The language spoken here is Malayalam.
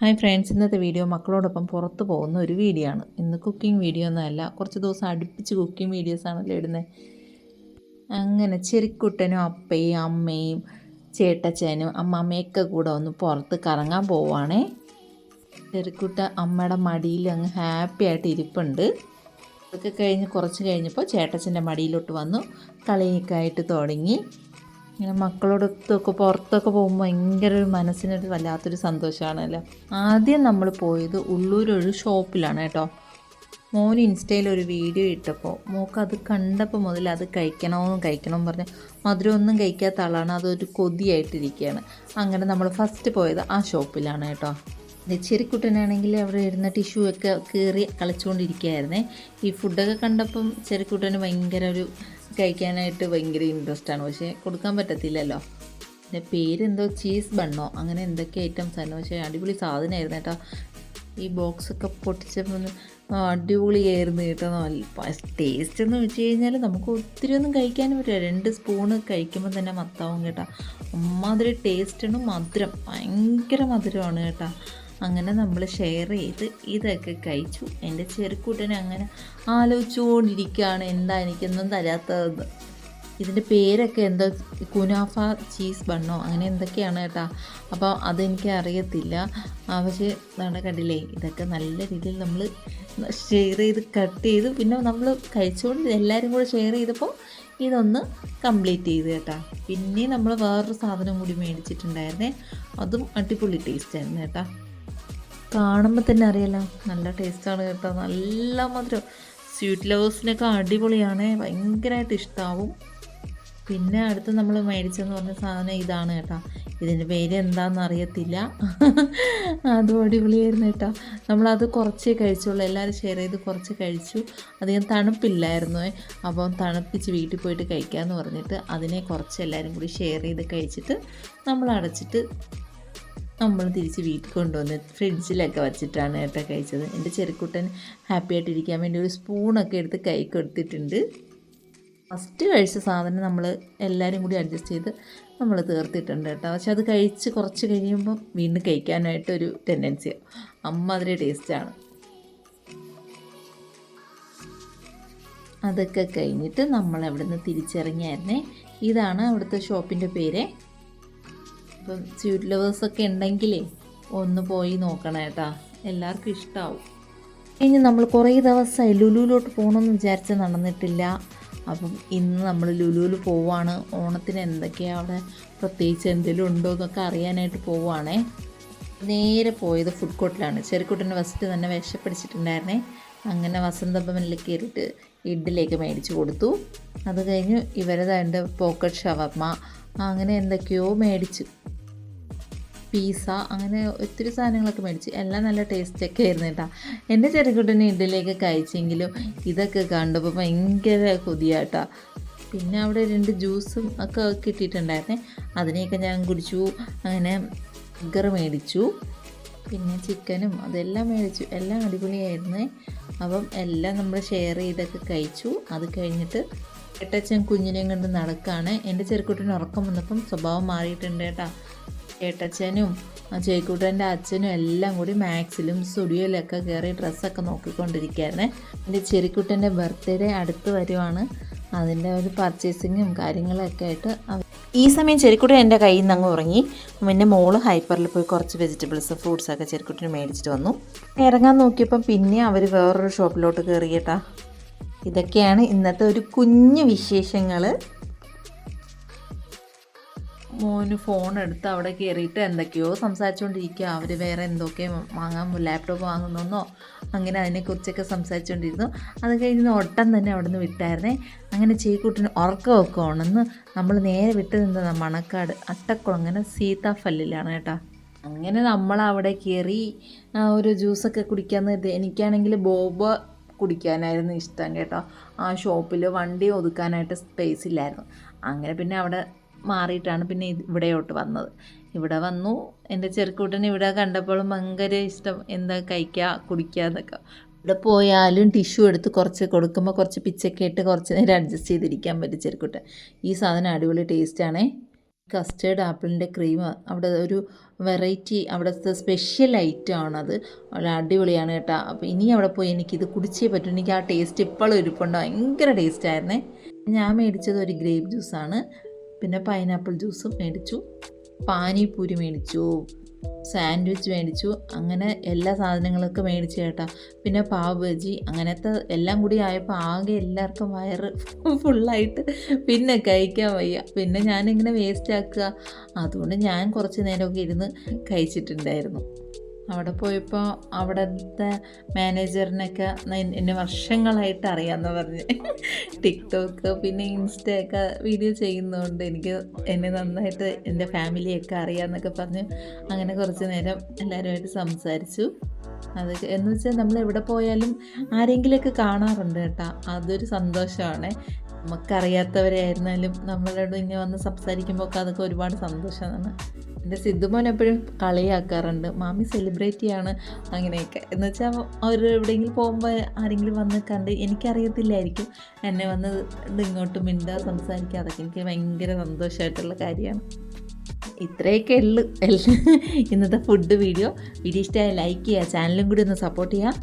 ഹായ് ഫ്രണ്ട്സ് ഇന്നത്തെ വീഡിയോ മക്കളോടൊപ്പം പുറത്ത് പോകുന്ന ഒരു വീഡിയോ ആണ്. ഇന്ന് കുക്കിംഗ് വീഡിയോ ഒന്നുമല്ല കുറച്ച് ദിവസം അടുപ്പിച്ച് കുക്കിംഗ് വീഡിയോസ് ആണല്ലോ ഇടുന്നത് അങ്ങനെ ചെറിക്കുട്ടനും അപ്പയും അമ്മയും ചേട്ടച്ചനും അമ്മമ്മയൊക്കെ കൂടെ ഒന്ന് പുറത്ത് കറങ്ങാൻ പോവുകയാണേ. ചെറിക്കുട്ട അമ്മയുടെ മടിയിൽ അങ്ങ് ഹാപ്പി ആയിട്ട് ഇരിപ്പുണ്ട്. അതൊക്കെ കഴിഞ്ഞ് കുറച്ച് കഴിഞ്ഞപ്പോൾ ചേട്ടച്ചന്റെ മടിയിലോട്ട് വന്നു. കളിയൊക്കെ ആയിട്ട് തുടങ്ങി. ഇങ്ങനെ മക്കളോടൊത്തൊക്കെ പുറത്തൊക്കെ പോകുമ്പോൾ ഭയങ്കര ഒരു മനസ്സിനൊരു വല്ലാത്തൊരു സന്തോഷമാണല്ലോ ആദ്യം നമ്മൾ പോയത് ഉള്ളൂരൊരു ഷോപ്പിലാണ് കേട്ടോ. മോൻ ഇൻസ്റ്റയിൽ ഒരു വീഡിയോ ഇട്ടപ്പോൾ മോക്ക് അത് കണ്ടപ്പോൾ മുതൽ അത് കഴിക്കണമെന്ന് കഴിക്കണമെന്ന് പറഞ്ഞ് മധുരം ഒന്നും കഴിക്കാത്ത ആളാണ് അതൊരു കൊതിയായിട്ടിരിക്കുകയാണ്. അങ്ങനെ നമ്മൾ ഫസ്റ്റ് പോയത് ആ ഷോപ്പിലാണ് കേട്ടോ. ചെറിക്കുട്ടനാണെങ്കിൽ അവിടെ ഇരുന്ന ടിഷ്യൂ ഒക്കെ കീറി കളിച്ചുകൊണ്ടിരിക്കുകയായിരുന്നേ. ഈ ഫുഡൊക്കെ കണ്ടപ്പം ചെറിക്കുട്ടന് ഭയങ്കര ഒരു കഴിക്കാനായിട്ട് ഭയങ്കര ഇൻട്രസ്റ്റ് ആണ്. പക്ഷേ കൊടുക്കാൻ പറ്റത്തില്ലല്ലോ. എന്റെ പേരെന്തോ ചീസ് ബണ്ണോ അങ്ങനെ എന്തൊക്കെ ഐറ്റംസ് ആയിരുന്നു. പക്ഷേ അടിപൊളി സാധനമായിരുന്നു കേട്ടോ. ഈ ബോക്സൊക്കെ പൊട്ടിച്ചപ്പോൾ അടിപൊളിയായിരുന്നു കേട്ടോ. ടേസ്റ്റ് എന്ന് വെച്ച് കഴിഞ്ഞാൽ നമുക്ക് ഒത്തിരി ഒന്നും കഴിക്കാനും പറ്റില്ല. രണ്ട് സ്പൂണ് കഴിക്കുമ്പോൾ തന്നെ മത്താവും കേട്ടോ. അമ്മാതിരി ടേസ്റ്റാണ് മധുരം. ഭയങ്കര മധുരമാണ് കേട്ടോ. അങ്ങനെ നമ്മൾ ഷെയർ ചെയ്ത് ഇതൊക്കെ കഴിച്ചു. എന്റെ ചെറുക്കൂട്ടനെ അങ്ങനെ ആലോചിച്ചുകൊണ്ടിരിക്കുകയാണ് എന്താ എനിക്കൊന്നും തരാത്തതെന്ന്. ഇതിന്റെ പേരൊക്കെ എന്തോ കുനാഫ ചീസ് ബണ്ണോ അങ്ങനെ എന്തൊക്കെയാണ് കേട്ടോ. അപ്പോൾ അതെനിക്ക് അറിയത്തില്ല. പക്ഷേ നമ്മുടെ കണ്ടില്ലേ ഇതൊക്കെ നല്ല രീതിയിൽ നമ്മൾ ഷെയർ ചെയ്ത് കട്ട് ചെയ്ത് പിന്നെ നമ്മൾ കഴിച്ചുകൊണ്ട് എല്ലാവരും കൂടെ ഷെയർ ചെയ്തപ്പോൾ ഇതൊന്ന് കംപ്ലീറ്റ് ചെയ്ത് കേട്ടോ. പിന്നെ നമ്മൾ വേറൊരു സാധനം കൂടി മേടിച്ചിട്ടുണ്ടായിരുന്നേ അതും അടിപൊളി ടേസ്റ്റ് ആയിരുന്നു കേട്ടോ. കാണുമ്പോൾ തന്നെ അറിയാലോ. നല്ല ടേസ്റ്റാണ് കേട്ടോ. നല്ല മധുരം. സ്വീറ്റ് ലവേഴ്സിനൊക്കെ അടിപൊളിയാണ്. ഭയങ്കരമായിട്ട് ഇഷ്ടമാവും പിന്നെ അടുത്ത് നമ്മൾ മേടിച്ചെന്ന് പറഞ്ഞ സാധനം ഇതാണ് കേട്ടോ. ഇതിന്റെ പേര് എന്താണെന്ന് അറിയത്തില്ല. അതും അടിപൊളിയായിരുന്നു കേട്ടോ. നമ്മളത് കുറച്ചേ കഴിച്ചുള്ളൂ. എല്ലാവരും ഷെയർ ചെയ്ത് കുറച്ച് കഴിച്ചു. അധികം തണുപ്പില്ലായിരുന്നു. അപ്പം തണുപ്പിച്ച് വീട്ടിൽ പോയിട്ട് കഴിക്കാമെന്ന് പറഞ്ഞിട്ട് അതിനെ കുറച്ച് എല്ലാവരും കൂടി ഷെയർ ചെയ്ത് കഴിച്ചിട്ട് നമ്മൾ അടച്ചിട്ട് നമ്മൾ തിരിച്ച് വീട്ടിൽ കൊണ്ടുവന്ന് ഫ്രിഡ്ജിലൊക്കെ വച്ചിട്ടാണ് കേട്ടോ കഴിച്ചത്. എന്റെ ചെറുക്കുട്ടൻ ഹാപ്പി ആയിട്ടിരിക്കാൻ വേണ്ടി ഒരു സ്പൂണൊക്കെ എടുത്ത് കൈ കൊടുത്തിട്ടുണ്ട്. ഫസ്റ്റ് കഴിച്ച സാധനം നമ്മൾ എല്ലാവരും കൂടി അഡ്ജസ്റ്റ് ചെയ്ത് നമ്മൾ തീർത്തിട്ടുണ്ട് കേട്ടോ. പക്ഷെ അത് കഴിച്ച് കുറച്ച് കഴിയുമ്പം വീണ്ടും കഴിക്കാനായിട്ട് ഒരു ടെൻഡൻസി അമ്മാതിരി ടേസ്റ്റാണ് അതൊക്കെ കഴിഞ്ഞിട്ട് നമ്മൾ അവിടെ തിരിച്ചിറങ്ങിയായിരുന്നേ. ഇതാണ് അവിടുത്തെ ഷോപ്പിന്റെ പേര്. അപ്പം സ്വീറ്റ് ലവേഴ്സൊക്കെ ഉണ്ടെങ്കിലേ ഒന്ന് പോയി നോക്കണം കേട്ടാ. എല്ലാവർക്കും ഇഷ്ടമാവും ഇനി നമ്മൾ കുറേ ദിവസമായി ലുലുവിലോട്ട് പോകണമെന്ന് വിചാരിച്ച് നടന്നിട്ടില്ല. അപ്പം ഇന്ന് നമ്മൾ ലുലുവിൽ പോവാണ്. ഓണത്തിന് എന്തൊക്കെയാണ് അവിടെ? പ്രത്യേകിച്ച് എന്തെങ്കിലും ഉണ്ടോ എന്നൊക്കെ അറിയാനായിട്ട് പോവുകയാണേ നേരെ പോയത് ഫുഡ് കോർട്ടിലാണ് ചെറുക്കുട്ടന്റെ ഫസ്റ്റ് തന്നെ വിശപ്പിടിച്ചിട്ടുണ്ടായിരുന്നേ അങ്ങനെ വസന്തഭവനിൽ കയറിയിട്ട് ഇഡ്ഡലിയൊക്കെ മേടിച്ച് കൊടുത്തു. അത് കഴിഞ്ഞ് ഇവരതായിട്ട് പോക്കറ്റ് ഷവർമ്മ. അങ്ങനെ എന്തൊക്കെയോ മേടിച്ചു. പീസ അങ്ങനെ ഒത്തിരി സാധനങ്ങളൊക്കെ മേടിച്ച്. എല്ലാം നല്ല ടേസ്റ്റൊക്കെ ആയിരുന്നു കേട്ടോ. എന്റെ ചെറുകുട്ടനെ ഇഡലിയൊക്കെ കഴിച്ചെങ്കിലും ഇതൊക്കെ കണ്ടപ്പോൾ ഭയങ്കര കൊതിയാട്ടാ പിന്നെ അവിടെ രണ്ട് ജ്യൂസും ഒക്കെ കിട്ടിയിട്ടുണ്ടായിരുന്നേ. അതിനെയൊക്കെ ഞാൻ കുടിച്ചു. അങ്ങനെ ബർഗർ മേടിച്ചു. പിന്നെ ചിക്കനും അതെല്ലാം മേടിച്ചു. എല്ലാം അടിപൊളിയായിരുന്നേ. അപ്പം എല്ലാം നമ്മൾ ഷെയർ ചെയ്തൊക്കെ കഴിച്ചു. അത് കഴിഞ്ഞിട്ട് ഏട്ടച്ചൻ കുഞ്ഞിനെയും കൊണ്ട് നടക്കുകയാണ് എന്റെ ചെറുക്കുട്ടിന് ഉറക്കം വന്നപ്പം സ്വഭാവം മാറിയിട്ടുണ്ട് കേട്ടോ. ഏട്ടച്ചനും ചേക്കൂട്ടന്റെ അച്ഛനും എല്ലാം കൂടി മാക്സിലും സ്റ്റുഡിയോയിലൊക്കെ കയറി ഡ്രസ്സൊക്കെ നോക്കിക്കൊണ്ടിരിക്കുകയായിരുന്നു എന്റെ ചെറിക്കുട്ടന്റെ ബർത്ത്ഡേ അടുത്ത് വരുവാണ്. അതിന്റെ ഒരു പർച്ചേസിങ്ങും കാര്യങ്ങളൊക്കെ ആയിട്ട് ഈ സമയം ചെറിക്കുട്ടൻ എന്റെ കയ്യിൽ നിന്ന് അങ്ങ് ഉറങ്ങി. പിന്നെ മോൾ ഹൈപ്പറിൽ പോയി കുറച്ച് വെജിറ്റബിൾസ് ഫ്രൂട്ട്സൊക്കെ ചെറിക്കുട്ടിന് മേടിച്ചിട്ട് വന്നു. ഇറങ്ങാൻ നോക്കിയപ്പം പിന്നെ അവർ വേറൊരു ഷോപ്പിലോട്ട് കയറിയേട്ടാ ഇതൊക്കെയാണ് ഇന്നത്തെ ഒരു കുഞ്ഞു വിശേഷങ്ങൾ മോന് ഫോൺ എടുത്ത് അവിടെ കയറിയിട്ട് എന്തൊക്കെയോ സംസാരിച്ചുകൊണ്ടിരിക്കുക അവർ വേറെ എന്തൊക്കെ വാങ്ങാൻ ലാപ്ടോപ്പ് വാങ്ങുന്നോ അങ്ങനെ അതിനെക്കുറിച്ചൊക്കെ സംസാരിച്ചുകൊണ്ടിരുന്നു അത് കഴിഞ്ഞ് ഒട്ടം തന്നെ അവിടെ നിന്ന് വിട്ടായിരുന്നേ. അങ്ങനെ ചേക്കൂട്ടിന് ഉറക്കമൊക്കെ ഉണന്ന് നമ്മൾ നേരെ വിട്ട് നിന്നത് മണക്കാട് അട്ടക്കുളം അങ്ങനെ സീതാഫല്ലിലാണ് കേട്ടോ. അങ്ങനെ നമ്മൾ അവിടെ കയറി ഒരു ജ്യൂസൊക്കെ കുടിക്കാമെന്ന് എനിക്കാണെങ്കിൽ ബോബ കുടിക്കാനായിരുന്നു ഇഷ്ടം കേട്ടോ. ആ ഷോപ്പിൽ വണ്ടി ഒതുക്കാനായിട്ട് സ്പേസ് ഇല്ലായിരുന്നു. അങ്ങനെ പിന്നെ അവിടെ മാറിയിട്ടാണ് പിന്നെ ഇവിടെയോട്ട് വന്നത്. ഇവിടെ വന്നു. എന്റെ ചെറുക്കൂട്ടൻ ഇവിടെ കണ്ടപ്പോൾ ഭയങ്കര ഇഷ്ടം. എന്താ കഴിക്കുക കുടിക്കുക എന്നൊക്കെ. ഇവിടെ പോയാലും ടിഷ്യൂ എടുത്ത് കുറച്ച് കൊടുക്കുമ്പോൾ കുറച്ച് പിച്ചൊക്കെ ഇട്ട് കുറച്ച് നേരം അഡ്ജസ്റ്റ് ചെയ്തിരിക്കാൻ പറ്റും ചെറുക്കൂട്ടൻ. ഈ സാധനം അടിപൊളി ടേസ്റ്റാണേ കസ്റ്റേർഡ് ആപ്പിളിന്റെ ക്രീം അവിടെ ഒരു വെറൈറ്റി അവിടുത്തെ സ്പെഷ്യൽ ഐറ്റം ആണത്. വളരെ അടിപൊളിയാണ് കേട്ടോ. അപ്പോൾ ഇനി അവിടെ പോയി എനിക്കിത് കുടിച്ചേ പറ്റും. എനിക്ക് ആ ടേസ്റ്റ് ഇപ്പോഴും ഇരിപ്പുണ്ടോ ഭയങ്കര ടേസ്റ്റ് ആയിരുന്നേ. ഞാൻ മേടിച്ചത് ഒരു ഗ്രേപ്പ് ജ്യൂസാണ് പിന്നെ പൈനാപ്പിൾ ജ്യൂസും മേടിച്ചു. പാനിപ്പൂരി മേടിച്ചു. സാൻഡ്വിച്ച് മേടിച്ചു. അങ്ങനെ എല്ലാ സാധനങ്ങളൊക്കെ മേടിച്ചു കേട്ടോ. പിന്നെ പാവ് ബജി അങ്ങനത്തെ എല്ലാം കൂടി ആയപ്പോൾ ആകെ എല്ലാവർക്കും വയറ് ഫുള്ളായിട്ട് പിന്നെ കഴിക്കാൻ വയ്യ. പിന്നെ ഞാനിങ്ങനെ വേസ്റ്റ് ആക്കുക. അതുകൊണ്ട് ഞാൻ കുറച്ച് നേരമൊക്കെ ഇരുന്ന് കഴിച്ചിട്ടുണ്ടായിരുന്നു. അവിടെ പോയപ്പോൾ അവിടുത്തെ മാനേജറിനൊക്കെ എന്നെ വർഷങ്ങളായിട്ട് അറിയാമെന്ന് പറഞ്ഞ്. ടിക്ടോക്ക് പിന്നെ ഇൻസ്റ്റയൊക്കെ വീഡിയോ ചെയ്യുന്നതുകൊണ്ട് എനിക്ക് എന്നെ നന്നായിട്ട് എന്റെ ഫാമിലിയൊക്കെ അറിയാമെന്നൊക്കെ പറഞ്ഞ് അങ്ങനെ കുറച്ച് നേരം എല്ലാവരുമായിട്ട് സംസാരിച്ചു. അത് എന്ന് വെച്ചാൽ നമ്മൾ എവിടെ പോയാലും ആരെങ്കിലുമൊക്കെ കാണാറുണ്ട് കേട്ടോ. അതൊരു സന്തോഷമാണ് നമുക്കറിയാത്തവരെ ആയിരുന്നാലും നമ്മളോട് ഇങ്ങനെ വന്ന് സംസാരിക്കുമ്പോൾ അതൊക്കെ ഒരുപാട് സന്തോഷമാണ് എന്റെ സിദ്ധുമോൻ എപ്പോഴും കളിയാക്കാറുണ്ട്. മാമി സെലിബ്രേറ്റ് ചെയ്യാണ് അങ്ങനെയൊക്കെ. എന്ന് വെച്ചാൽ അവർ എവിടെയെങ്കിലും പോകുമ്പോൾ ആരെങ്കിലും വന്ന് കണ്ട് എനിക്കറിയത്തില്ലായിരിക്കും എന്നെ വന്ന് ഇങ്ങോട്ട് മിണ്ടാ സംസാരിക്കുക അതൊക്കെ എനിക്ക് ഭയങ്കര സന്തോഷമായിട്ടുള്ള കാര്യമാണ്. ഇത്രയൊക്കെ ഉള്ളു. ഇന്നത്തെ ഫുഡ് വീഡിയോ വീഡിയോ ഇഷ്ടമായ ലൈക്ക് ചെയ്യുക. ചാനലും കൂടി ഒന്ന് സപ്പോർട്ട് ചെയ്യുക.